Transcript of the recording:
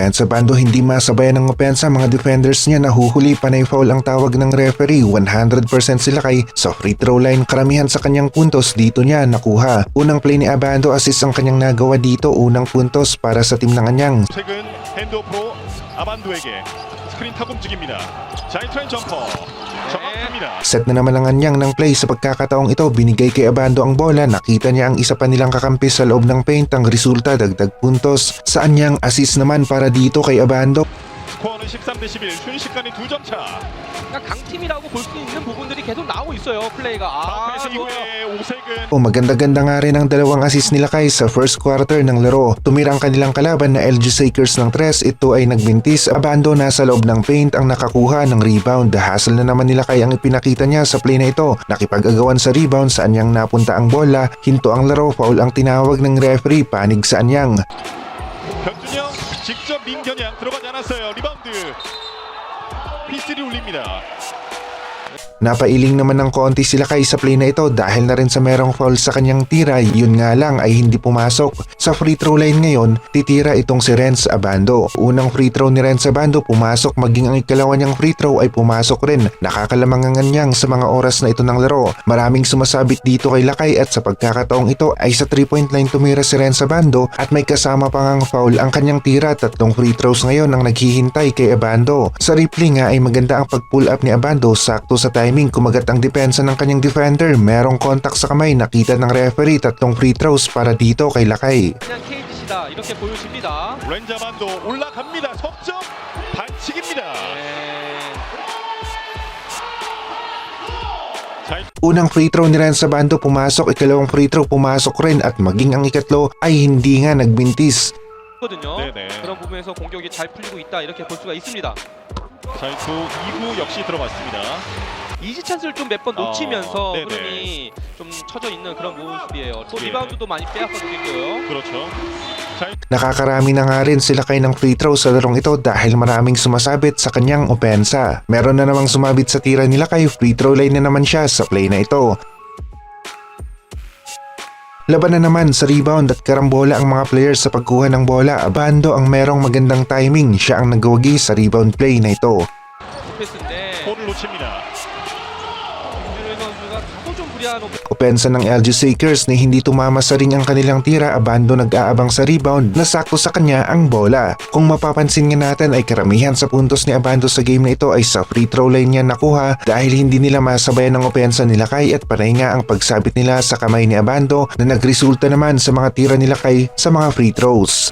Renz Abando hindi masabayan ng opensa. Mga defenders niya nahuhuli panay foul ang tawag ng referee. 100% sila kay sa free throw line karamihan sa kanyang puntos dito niya nakuha. Unang play ni Abando assist ang kanyang nagawa dito. Unang puntos para sa team ng kanyang 최 근 핸드오프로 아반도에게 스크린 타고 움직입니다. 자이트라인 점퍼 정확합니다. Set na naman ang anyang ng play sa pagkakataong ito binigay kay Abando ang bola nakita niya ang isa pa nilang kakampi sa loob ng paint ang resulta dagdag puntos sa anyang assist naman para dito kay Abando 스코어는 13 대 11 순식간에 두 점 차. 그러니까 강팀이라고 볼 수 있는 부분들이 계속 나오고 있어요 플레이가 아 패스 좋아요 이후에 오색은 O maganda-ganda nga rin ang dalawang assist nila kay sa first quarter ng laro. Tumira ang kanilang kalaban na LG Sakers ng tres. Ito ay nagbintis. Abando nasa loob ng paint ang nakakuha ng rebound. Hassle na naman nila kay ang ipinakita niya sa play na ito. Nakipag-agawan sa rebound saan niyang napunta ang bola. Hinto ang laro. Foul ang tinawag ng referee. Panig sa anyang. 민견양 들어가지 않았어요. 리바운드. 피스리 올립니다. Napailing naman ng konti sila kay sa play na ito dahil na rin sa merong foul sa kanyang tira, yun nga lang ay hindi pumasok. Sa free throw line ngayon, titira itong si Renz Abando. Unang free throw ni Renz Abando pumasok maging ang ikalawa niyang free throw ay pumasok rin. Nakakalamangan niyang sa mga oras na ito ng laro. Maraming sumasabit dito kay Lakay at sa pagkakataong ito ay sa 3 point line tumira si Renz Abando at may kasama pa ngang foul ang kanyang tira. Tatlong free throws ngayon ang naghihintay kay Abando. Sa replay nga ay maganda ang pag-pull up ni Abando sakto sa timing kumagat ang depensa ng kanyang defender. Merong contact sa kamay nakita ng referee tatlong free throws para dito kay Lakay. 그냥 KGC다 이렇게 보여집니다 렌자만도 올라갑니다. 석점 반칙입니다. 네. 자, Unang free throw ni Renz Abando pumasok, ikalawang free throw pumasok rin at maging ang ikatlo ay hindi nga nagbintis. 거든요 네네. 그런 부분에서 공격이 잘 풀리고 있다 이렇게 볼 수가 있습니다 자이투 2구 역시 들어봤습니다. 이지 찬스를 좀 몇 번 어, 놓치면서 네네. 흐름이 좀 처져 있는 그런 모습이에요 또 예. 리바운드도 많이 빼앗아주겠고요 그렇죠. 자, Nakakarami na nga rin sila kay ng free throw sa larong ito dahil maraming sumasabit sa kanyang opensa. Meron na namang sumabit sa tira nila kay free throw line na naman siya sa play na ito. Laban na naman sa rebound at karambola ang mga players sa pagkuha ng bola. Abando ang merong magandang timing. Siya ang nagawagi sa rebound play na ito. 패스인데 볼을 놓칩니다. Opensa ng LG Sakers na hindi tumama sa ring ang kanilang tira, Abando nag-aabang sa rebound na sakto sa kanya ang bola. Kung mapapansin nga natin ay karamihan sa puntos ni Abando sa game na ito ay sa free throw line niya nakuha dahil hindi nila masabayan ng opensa nila kay at panay nga ang pagsabit nila sa kamay ni Abando na nagresulta naman sa mga tira nila kay sa mga free throws.